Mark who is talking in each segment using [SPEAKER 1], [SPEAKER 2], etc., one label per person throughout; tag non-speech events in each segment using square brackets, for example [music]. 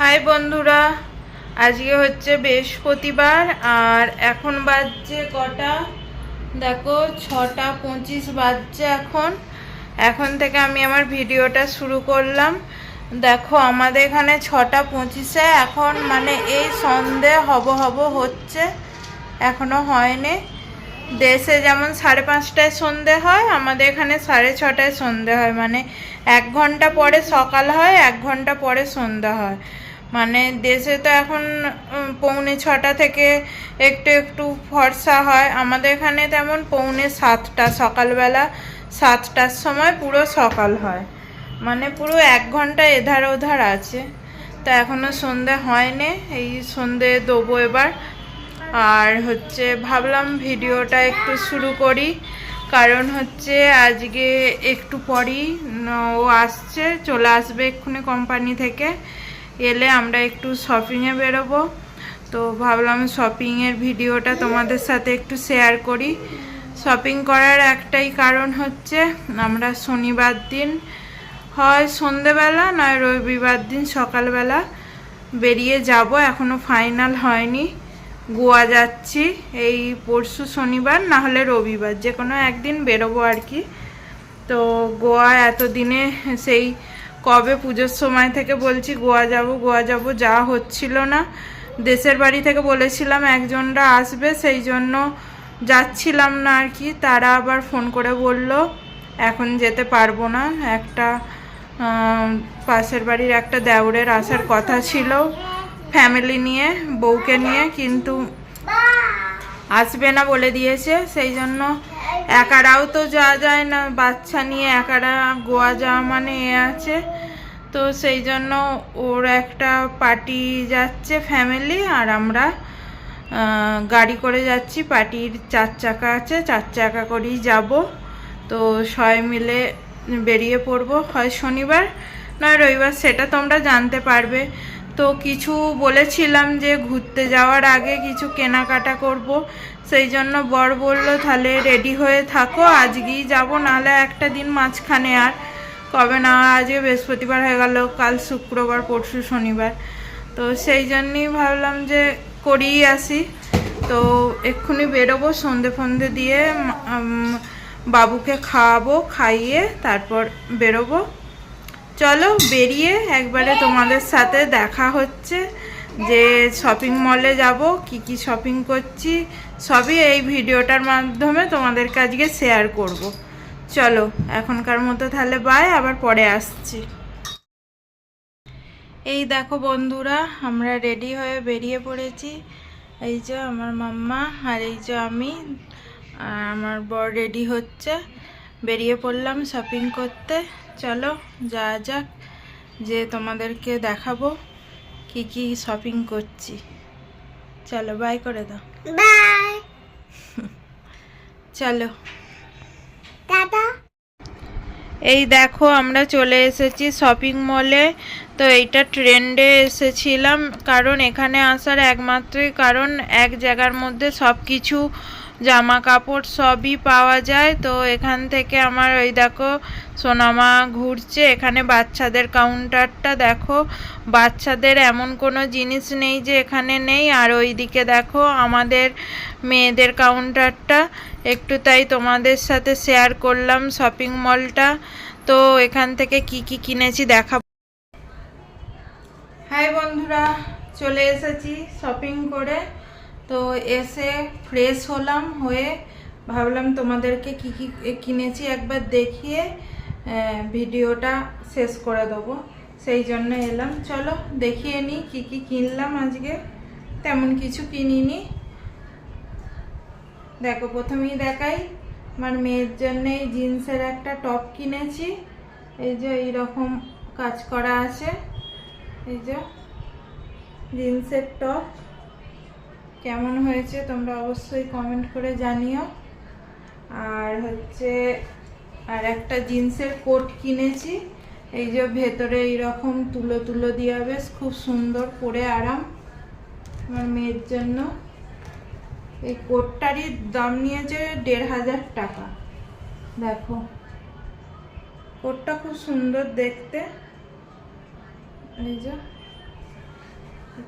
[SPEAKER 1] High বন্ধুরা, আজকে হচ্ছে বৃহস্পতিবার আর এখন বাজছে কটা? দেখো, ছটা পঁচিশ বাজছে এখন। এখন থেকে আমি আমার ভিডিওটা শুরু করলাম। দেখো, আমাদের এখানে ছটা পঁচিশে এখন মানে এই সন্ধে হব হব হচ্ছে। এখনও হয়নি। দেশে যেমন সাড়ে পাঁচটায় সন্ধে হয়, আমাদের এখানে সাড়ে ছটায় সন্ধে হয়। মানে এক ঘণ্টা পরে সকাল হয়, এক ঘণ্টা পরে সন্ধ্যা হয়। মানে দেশে তো এখন পৌনে ছটা থেকে একটু একটু ফর্সা হয়। আমাদের এখানে তেমন পৌনে সাতটা, সকালবেলা সাতটার সময় পুরো সকাল হয়। মানে পুরো এক ঘণ্টা এধার ওধার আছে। তো এখনও সন্ধে হয়নি, এই সন্ধে দেবো এবার। আর হচ্ছে ভাবলাম ভিডিওটা একটু শুরু করি। কারণ হচ্ছে আজকে একটু পরই ও আসছে, চলে আসবে এক্ষুনি কোম্পানি থেকে। এলে আমরা একটু শপিংয়ে বেরোবো। তো ভাবলাম শপিংয়ের ভিডিওটা তোমাদের সাথে একটু শেয়ার করি। শপিং করার একটাই কারণ হচ্ছে, আমরা শনিবার দিন হয় সন্ধেবেলা, নয় রবিবার দিন সকালবেলা বেরিয়ে যাব। এখনও ফাইনাল হয়নি। গোয়া যাচ্ছি এই পরশু শনিবার না হলে রবিবার। যে কোনো একদিন বেরোবো আর কি। তো গোয়া এতদিনে সেই কবে পুজোর সময় থেকে বলছি, গোয়া যাব গোয়া যাব, যা হচ্ছিল না। দেশের বাড়ি থেকে বলেছিলাম একজনরা আসবে, সেই জন্য যাচ্ছিলাম না আর কি। তারা আবার ফোন করে বলল, এখন যেতে পারব না। একটা পাশের বাড়ির একটা দেওরের আসার কথা ছিল ফ্যামিলি নিয়ে, বউকে নিয়ে, কিন্তু আসবে না বলে দিয়েছে। সেই জন্য একারাও তো যাওয়া যায় না, বাচ্চা নিয়ে একারা গোয়া যাওয়া মানে এ আছে। তো সেই জন্য ওর একটা পার্টি যাচ্ছে ফ্যামিলি আর আমরা গাড়ি করে যাচ্ছি, পার্টির চার চাকা আছে, চার চাকা করেই যাব। তো সবাই মিলে বেরিয়ে পড়ব। হয় শনিবার, নয় রবিবার, সেটা তোমরা জানতে পারবে। তো কিছু বলেছিলাম যে ঘুরতে যাওয়ার আগে কিছু কেনাকাটা করব। সেই জন্য বর বলল, তাহলে রেডি হয়ে থাকো, আজকেই যাব, নাহলে একটা দিন মাঝখানে আর। কবে না আজকে বৃহস্পতিবার হয়ে গেল, কাল শুক্রবার, পরশু শনিবার। তো সেই জন্যই ভাবলাম যে করিয়ে আসি। তো এক্ষুনি বেরোবো, সন্ধে ফন্ধে দিয়ে বাবুকে খাওয়াবো, খাইয়ে তারপর বেরোবো। চলো বেরিয়ে একবারে তোমাদের সাথে দেখা হচ্ছে। যে শপিং মলে যাব, কি কি শপিং করছি, সবই এই ভিডিওটার মাধ্যমে তোমাদের আজকে শেয়ার করব। চলো, এখনকার মতো তাহলে বাই আবার পরে আসছি। এই দেখো বন্ধুরা, আমরা রেডি হয়ে বেরিয়ে পড়েছি। এই যে আমার মাম্মা আর এই যে আমি আমার বর রেডি হচ্ছে। বেরিয়ে পড়লাম শপিং করতে। চলো যা যাক, যে তোমাদেরকে দেখাবো। কি কি শপিং করছি? চলো বাই করে দাও।
[SPEAKER 2] বাই [laughs]
[SPEAKER 1] চলো।
[SPEAKER 2] টাটা
[SPEAKER 1] এই দেখো আমরা চলে এসেছি শপিং মলে তো এইটা ট্রেন্ডে এসেছিলাম কারণ এখানে আসার একমাত্রই কারণ এক জায়গার মধ্যে সব কিছু জামা কাপড় সবই পাওয়া যায়। তো এখান থেকে আমার ওই দেখো সোনামা ঘুরছে। এখানে বাচ্চাদের কাউন্টারটা দেখো। বাচ্চাদের এমন কোনো জিনিস নেই যে এখানে নেই। আর ওইদিকে দেখো আমাদের মেয়েদের কাউন্টারটা একটু তাই তোমাদের সাথে শেয়ার করলাম শপিং মলটা তো এখান থেকে কি কি কিনেছি দেখাবো হাই বন্ধুরা, চলে এসেছি শপিং করে। তো এসে ফ্রেশ হলাম, হয়ে ভাবলাম তোমাদেরকে কি কি কিনেছি একবার দেখিয়ে ভিডিওটা শেষ করে দেবো। সেই জন্য এলাম। চলো দেখিয়ে নিই কী কী কিনলাম আজকে। তেমন কিছু কিনিনি। দেখো, প্রথমেই দেখাই। আমার মেয়ের জন্য এই জিন্সের একটা টপ কিনেছি। এই যে এইরকম কাজ করা আছে। এই যে জিন্সের টপ। কেমন হয়েছে তোমরা অবশ্যই কমেন্ট করে জানিও। আর হচ্ছে, আর একটা জিন্সের কোট কিনেছি। এই যে ভেতরে এইরকম তুলো তুলো দিয়া বেশ খুব সুন্দর পরে আরাম আমার মেয়ের জন্য। এই কোটটারই দাম নিয়েছে দেড় হাজার টাকা। দেখো, কোটটা খুব সুন্দর দেখতে। এই যে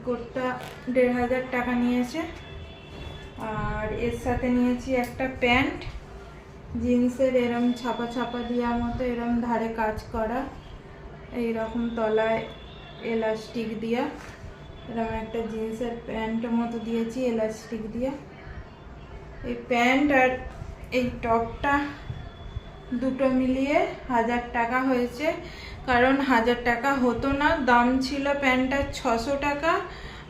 [SPEAKER 1] কোটটা দেড় হাজার টাকা নিয়েছে। আর এর সাথে নিয়েছি একটা প্যান্ট। জিন্সের এরম ছাপা ছাপা দেওয়ার মতো এরম ধারে কাজ করা। এই রকম তলায় এলাস্টিক দিয়া এরকম একটা জিন্সের প্যান্টের মতো দিয়েছি, এলাস্টিক দিয়া এই প্যান্ট আর এই টপটা দুটো মিলিয়ে হাজার টাকা হয়েছে। কারণ হাজার টাকা হতো না, দাম ছিল প্যান্টটার ছশো টাকা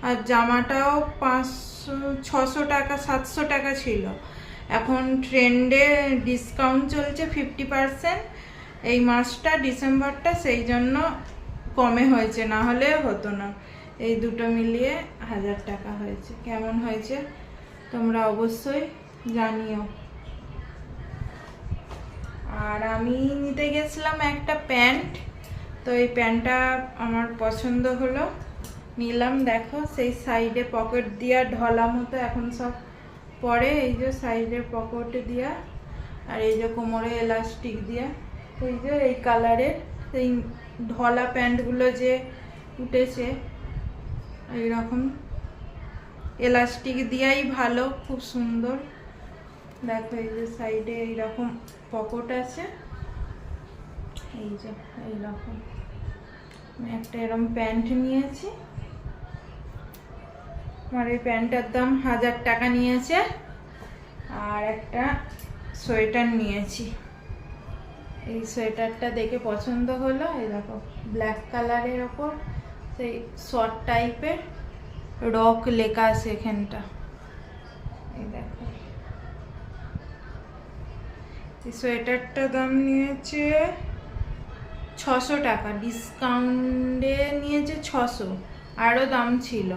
[SPEAKER 1] আর জামাটাও পাঁচশো, ছশো টাকা, সাতশো টাকা ছিল। এখন ট্রেন্ডে ডিসকাউন্ট চলছে ফিফটি পারসেন্ট। এই মাসটা, ডিসেম্বরটা সেই জন্য কমে হয়েছে, না হলে হতো না। এই দুটো মিলিয়ে হাজার টাকা হয়েছে। কেমন হয়েছে তোমরা অবশ্যই জানিও। আর আমি নিতে গেছিলাম একটা প্যান্ট। তো এই প্যান্টটা আমার পছন্দ হলো। নিলাম, দেখো, সেই সাইডে পকেট দিয়া ঢলা মতো এখন সব পরে এই যে সাইডে পকেট দিয়া। আর এই যে কোমরে এলাস্টিক দিয়া। এই যে এই কালারের সেই ঢলা প্যান্টগুলো যে উঠেছে, এইরকম। এলাস্টিক দিয়াই ভালো, খুব সুন্দর। দেখো এই যে সাইডে এইরকম পকেট আছে। এই যে এইরকম। একটা এরকম প্যান্ট নিয়েছি। আমার এই প্যান্টটার দাম হাজার টাকা নিয়েছে। আর একটা সোয়েটার নিয়েছি। এই সোয়েটারটা দেখে পছন্দ হলো। এই দেখো, ব্ল্যাক কালারের ওপর সেই শর্ট টাইপের রক লেখা আছে এখানটা। এই দেখো। এই সোয়েটারটা দাম নিয়েছে ছশো টাকা ডিসকাউন্টে নিয়েছে ছশো আরও দাম ছিল।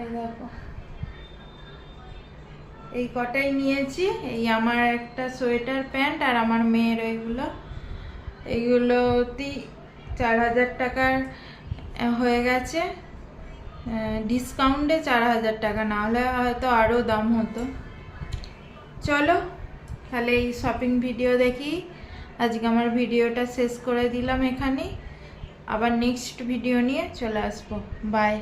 [SPEAKER 1] এই দেখো। এই কটাই নিয়েছি, এই আমার একটা সোয়েটার প্যান্ট আর আমার মেয়ের ওইগুলো এইগুলোতেই চার হাজার টাকার হয়ে গেছে। ডিসকাউন্টে চার হাজার টাকা না হলে হয়তো আরও দাম হতো। চলো তাহলে এই শপিং ভিডিও দেখি। আজকে আমার ভিডিওটা শেষ করে দিলাম এখানে আবার নেক্সট ভিডিও নিয়ে চলে আসব। বাই